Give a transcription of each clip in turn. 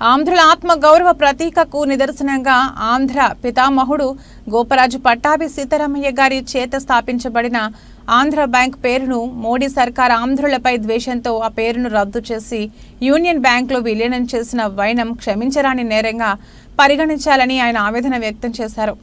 ఆంధ్రుల ఆత్మ గౌరవ ప్రతీకకు నిదర్శనంగా ఆంధ్ర పితామహుడు గోపరాజు పట్టాభి సీతారామయ్య గారి చేత స్థాపించబడిన ఆంధ్ర బ్యాంక్ పేరును మోడీ సర్కార్ ఆంధ్రులపై ద్వేషంతో ఆ పేరును రద్దు చేసి యూనియన్ బ్యాంకులో విలీనం చేసిన వైనం క్షమించరాని నేరంగా పరిగణించాలని ఆయన ఆవేదన వ్యక్తం చేశారు.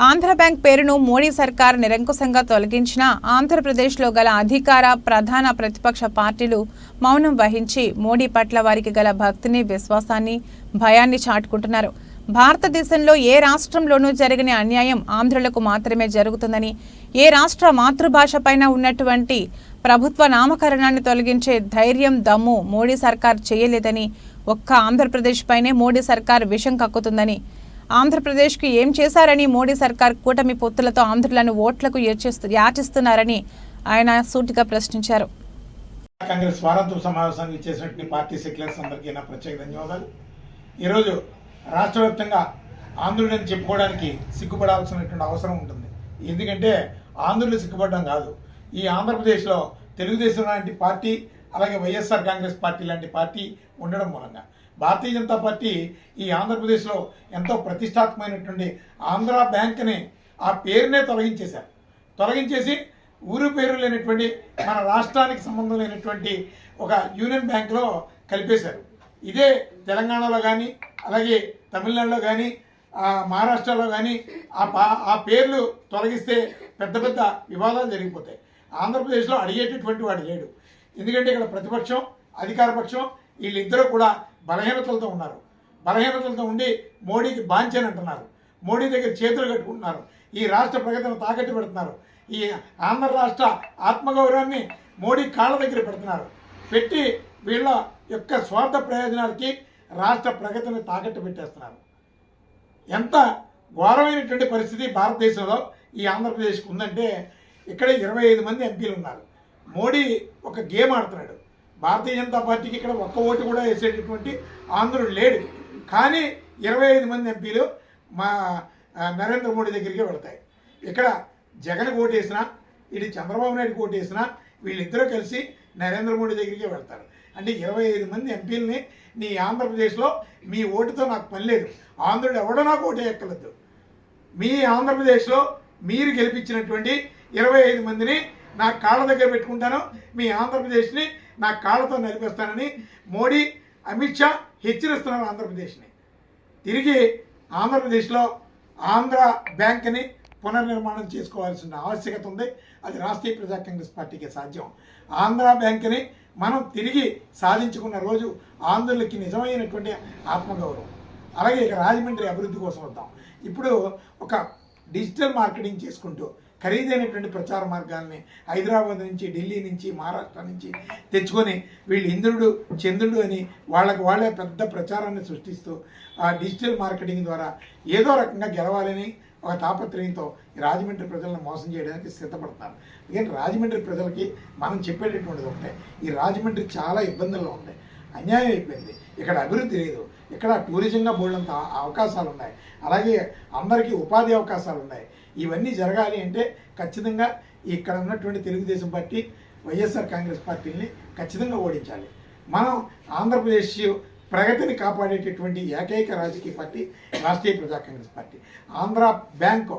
ఆంధ్ర బ్యాంక్ పేరును మోడీ సర్కార్ నిరంకుశంగా తొలగించిన ఆంధ్రప్రదేశ్లో గల అధికార ప్రధాన ప్రతిపక్ష పార్టీలు మౌనం వహించి మోడీ పట్ల వారికి గల భక్తిని విశ్వాసాన్ని భయాన్ని చాటుకుంటున్నారు. భారతదేశంలో ఏ రాష్ట్రంలోనూ జరిగిన అన్యాయం ఆంధ్రులకు మాత్రమే జరుగుతుందని ఏ రాష్ట్ర మాతృభాష పైన ఉన్నటువంటి ప్రభుత్వ నామకరణాన్ని తొలగించే ధైర్యం దమ్ము మోడీ సర్కార్ చేయలేదని ఒక్క ఆంధ్రప్రదేశ్ పైనే మోడీ సర్కార్ విషం కక్కుతుందని ఆంధ్రప్రదేశ్కు ఏం చేశారని మోడీ సర్కార్ కూటమి పొత్తులతో ఆంధ్రులను ఓట్లకు యాచిస్తున్నారని ఆయన సూటిగా ప్రశ్నించారు. కాంగ్రెస్ వారాంతపు సమావేశానికి చేసినటువంటి పార్టీ సెక్యులర్స్ అందరికీ నా ప్రత్యేక ధన్యవాదాలు. ఈరోజు రాష్ట్ర వ్యాప్తంగా ఆంధ్రుడని చెప్పుకోవడానికి సిగ్గుపడాల్సినటువంటి అవసరం ఉంటుంది. ఎందుకంటే ఆంధ్రులు సిగ్గుపడడం కాదు. ఈ ఆంధ్రప్రదేశ్లో తెలుగుదేశం లాంటి పార్టీ అలాగే వైఎస్ఆర్ కాంగ్రెస్ పార్టీ లాంటి పార్టీ ఉండడం మూలంగా. భారతీయ జనతా పార్టీ ఈ ఆంధ్రప్రదేశ్లో ఎంతో ప్రతిష్టాత్మకమైనటువంటి ఆంధ్ర బ్యాంక్ని ఆ పేరునే తొలగించేశారు. తొలగించేసి ఊరు పేరు లేనటువంటి మన రాష్ట్రానికి సంబంధం లేనటువంటి ఒక యూనియన్ బ్యాంక్లో కలిపేశారు. ఇదే తెలంగాణలో కానీ అలాగే తమిళనాడులో కానీ మహారాష్ట్రలో కానీ ఆ పా ఆ పేర్లు తొలగిస్తే పెద్ద పెద్ద వివాదాలు జరిగిపోతాయి. ఆంధ్రప్రదేశ్లో అడిగేటటువంటి వాడు లేడు. ఎందుకంటే ఇక్కడ ప్రతిపక్షం అధికారపక్షం వీళ్ళిద్దరూ కూడా బలహీనతలతో ఉన్నారు. బలహీనతలతో ఉండి మోడీకి బాంచని అంటున్నారు. మోడీ దగ్గర చేతులు కట్టుకుంటున్నారు. ఈ రాష్ట్ర ప్రగతిని తాకట్టు పెడుతున్నారు. ఈ ఆంధ్ర రాష్ట్ర ఆత్మగౌరవాన్ని మోడీ కాళ్ళ దగ్గర పెడుతున్నారు. పెట్టి వీళ్ళ యొక్క స్వార్థ ప్రయోజనాలకి రాష్ట్ర ప్రగతిని తాకట్టు పెట్టేస్తున్నారు. ఎంత ఘోరమైనటువంటి పరిస్థితి భారతదేశంలో ఈ ఆంధ్రప్రదేశ్కి ఉందంటే ఇక్కడ ఇరవై ఐదు మంది ఎంపీలు ఉన్నారు మోడీ ఒక గేమ్ ఆడుతున్నాడు. భారతీయ జనతా పార్టీకి ఇక్కడ ఒక్క ఓటు కూడా వేసేటటువంటి ఆంధ్రుడు లేడు. కానీ ఇరవై ఐదు మంది ఎంపీలు మా నరేంద్ర మోడీ దగ్గరికి వెళతాయి. ఇక్కడ జగన్ ఓటు వేసినా ఇటు చంద్రబాబు నాయుడు ఓటు వేసినా వీళ్ళిద్దరూ కలిసి నరేంద్ర మోడీ దగ్గరికి వెళ్తారు. అంటే ఇరవై ఐదు మంది ఎంపీలని నీ ఆంధ్రప్రదేశ్లో మీ ఓటుతో నాకు పని లేదు. ఆంధ్రుడు ఎవడో నాకు ఓటు ఎక్కలేదు మీ ఆంధ్రప్రదేశ్లో మీరు గెలిపించినటువంటి ఇరవై ఐదు మందిని నా కాళ్ళ దగ్గర పెట్టుకుంటాను మీ ఆంధ్రప్రదేశ్ని నా కాళ్ళతో నడిపిస్తానని మోడీ అమిత్ షా హెచ్చరిస్తున్నారు ఆంధ్రప్రదేశ్ని. తిరిగి ఆంధ్రప్రదేశ్లో ఆంధ్ర బ్యాంక్ని పునర్నిర్మాణం చేసుకోవాల్సిన ఆవశ్యకత ఉంది. అది రాష్ట్రీయ ప్రజా కాంగ్రెస్ పార్టీకి సాధ్యం. ఆంధ్ర బ్యాంక్ని మనం తిరిగి సాధించుకున్న రోజు ఆంధ్రులకి నిజమైనటువంటి ఆత్మగౌరవం. అలాగే ఇక రాజమండ్రి అభివృద్ధి కోసం వద్దాం. ఇప్పుడు ఒక డిజిటల్ మార్కెటింగ్ చేసుకుంటూ ఖరీదైనటువంటి ప్రచార మార్గాల్ని హైదరాబాద్ నుంచి ఢిల్లీ నుంచి మహారాష్ట్ర నుంచి తెచ్చుకొని వీళ్ళు ఇంద్రుడు చంద్రుడు అని వాళ్ళకు వాళ్ళే పెద్ద ప్రచారాన్ని సృష్టిస్తూ ఆ డిజిటల్ మార్కెటింగ్ ద్వారా ఏదో రకంగా గెలవాలని ఒక తాపత్రయంతో ఈ రాజమండ్రి ప్రజలను మోసం చేయడానికి సిద్ధపడతారు. ఎందుకంటే రాజమండ్రి ప్రజలకి మనం చెప్పేటటువంటిది ఒకటే ఈ రాజమండ్రి చాలా ఇబ్బందుల్లో ఉంది. అన్యాయం అయిపోయింది. ఇక్కడ అభివృద్ధి లేదు. ఇక్కడ టూరిజంగా బోల్డంత అవకాశాలు ఉన్నాయి అలాగే అందరికీ ఉపాధి అవకాశాలు ఉన్నాయి ఇవన్నీ జరగాలి అంటే ఖచ్చితంగా ఇక్కడ ఉన్నటువంటి తెలుగుదేశం పార్టీ వైఎస్ఆర్ కాంగ్రెస్ పార్టీని ఖచ్చితంగా ఓడించాలి. మనం ఆంధ్రప్రదేశ్ ప్రగతిని కాపాడేటటువంటి ఏకైక రాజకీయ పార్టీ రాష్ట్రీయ ప్రజా కాంగ్రెస్ పార్టీ. ఆంధ్ర బ్యాంకు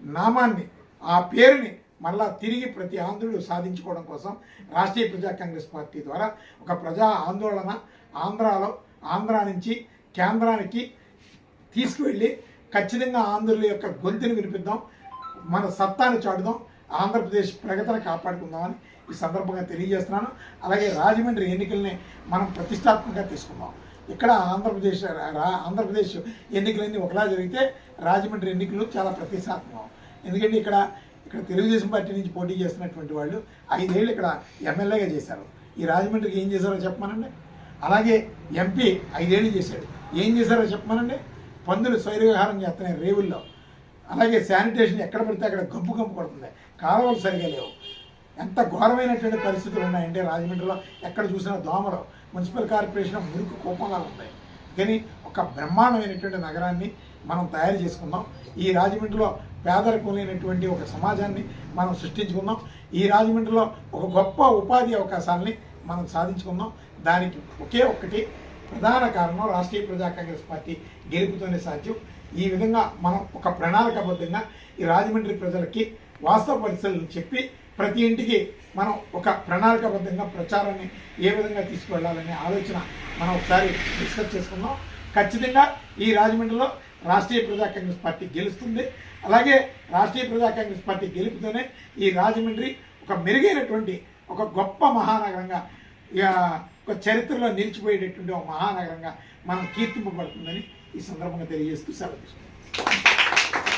నామాన్ని ఆ పేరుని మళ్ళా తిరిగి ప్రతి ఆంధ్రుడు సాధించుకోవడం కోసం రాష్ట్రీయ ప్రజా కాంగ్రెస్ పార్టీ ద్వారా ఒక ప్రజా ఆందోళన ఆంధ్రాలో ఆంధ్ర నుంచి కేంద్రానికి తీసుకువెళ్ళి ఖచ్చితంగా ఆంధ్రుల యొక్క గొంతుని వినిపిద్దాం. మన సత్తాను చాటుదాం. ఆంధ్రప్రదేశ్ ప్రగతిని కాపాడుకుందామని ఈ సందర్భంగా తెలియజేస్తున్నాను. అలాగే రాజమండ్రి ఎన్నికల్ని మనం ప్రతిష్టాత్మకంగా తీసుకుందాం. ఇక్కడ ఆంధ్రప్రదేశ్ ఆంధ్రప్రదేశ్ ఎన్నికలన్నీ ఒకలా జరిగితే రాజమండ్రి ఎన్నికలు చాలా ప్రతిష్టాత్మకం. ఎందుకంటే ఇక్కడ ఇక్కడ తెలుగుదేశం పార్టీ నుంచి పోటీ చేస్తున్నటువంటి వాళ్ళు ఐదేళ్ళు ఇక్కడ ఎమ్మెల్యేగా చేశారు. ఈ రాజమండ్రికి ఏం చేశారో చెప్పమనండి. అలాగే ఎంపీ ఐదేళ్ళు చేశాడు. ఏం చేశారో చెప్పమనండి. పందులు స్వైరవిహారం చేస్తున్నాయి రేవుల్లో. అలాగే శానిటేషన్ ఎక్కడ పడితే అక్కడ గంపు గంపు పడుతుంది కాలువలు సరిగా లేవు. ఎంత ఘోరమైనటువంటి పరిస్థితులు ఉన్నాయంటే రాజమండ్రిలో ఎక్కడ చూసినా దోమలు. మున్సిపల్ కార్పొరేషన్ మురికి కోపంగా ఉంటాయి కానీ ఒక బ్రహ్మాండమైనటువంటి నగరాన్ని మనం తయారు చేసుకుందాం. ఈ రాజమండ్రిలో పేదరికం లేనటువంటి ఒక సమాజాన్ని మనం సృష్టించుకుందాం. ఈ రాజమండ్రిలో ఒక గొప్ప ఉపాధి అవకాశాలని మనం సాధించుకుందాం. దానికి ఒకే ఒక్కటి ప్రధాన కారణం రాష్ట్రీయ ప్రజా కాంగ్రెస్ పార్టీ గెలుపుతోనే సాధ్యం. ఈ విధంగా మనం ఒక ప్రణాళికబద్ధంగా ఈ రాజమండ్రి ప్రజలకి వాస్తవ పరిస్థితులను చెప్పి ప్రతి ఇంటికి మనం ఒక ప్రణాళికబద్ధంగా ప్రచారాన్ని ఏ విధంగా తీసుకువెళ్ళాలనే ఆలోచన మనం ఒకసారి డిస్కస్ చేసుకుందాం. ఖచ్చితంగా ఈ రాజమండ్రిలో రాష్ట్రీయ ప్రజా కాంగ్రెస్ పార్టీ గెలుస్తుంది. అలాగే రాష్ట్రీయ ప్రజా కాంగ్రెస్ పార్టీ గెలుపుతోనే ఈ రాజమండ్రి ఒక మెరుగైనటువంటి ఒక గొప్ప మహానగరంగా ఒక చరిత్రలో నిలిచిపోయేటటువంటి ఒక మహానగరంగా మనం కీర్తింపబడుతుందని ఈ సందర్భంగా తెలియజేస్తూ సెలవు